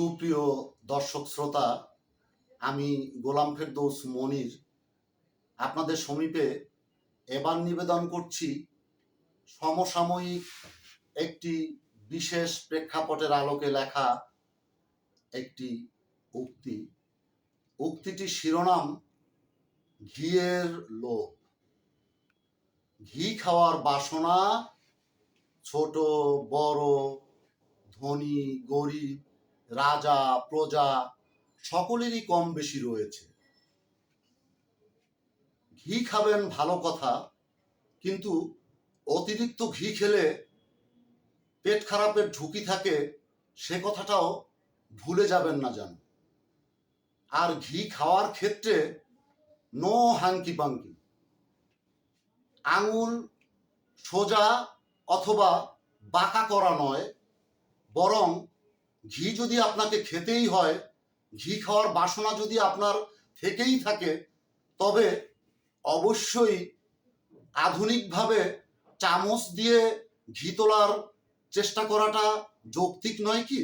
সুপ্রিয় দর্শক শ্রোতা, আমি গোলাম ফেরদৌস মনির। আপনাদের সমীপে এবার নিবেদন করছি, সমসাময়িক একটি বিশেষ প্রেক্ষাপটের আলোকে লেখা একটি উক্তি। উক্তিটির শিরোনাম, ঘিয়ের লোভ। ঘি খাওয়ার বাসনা, ছোট, বড়, ধনী, গরিব রাজা, প্রজা সকলেরই কম বেশি রয়েছে। ঘি খাবেন ভালো কথা, কিন্তু অতিরিক্ত ঘি খেলে পেট খারাপের ঝুঁকি থাকে, সে কথাটাও ভুলে যাবেন না যেন আর ঘি খাওয়ার ক্ষেত্রে নো হাঙ্কি পাঙ্কি। আঙুল সোজা অথবা বাঁকা করা নয়, বরং ঘি যদি আপনাকে খেতেই হয়, ঘি খাওয়ার বাসনা যদি আপনার থেকেই থাকে, তবে অবশ্যই আধুনিকভাবে চামচ দিয়ে ঘি তোলার চেষ্টা করাটা যৌক্তিক নয় কি?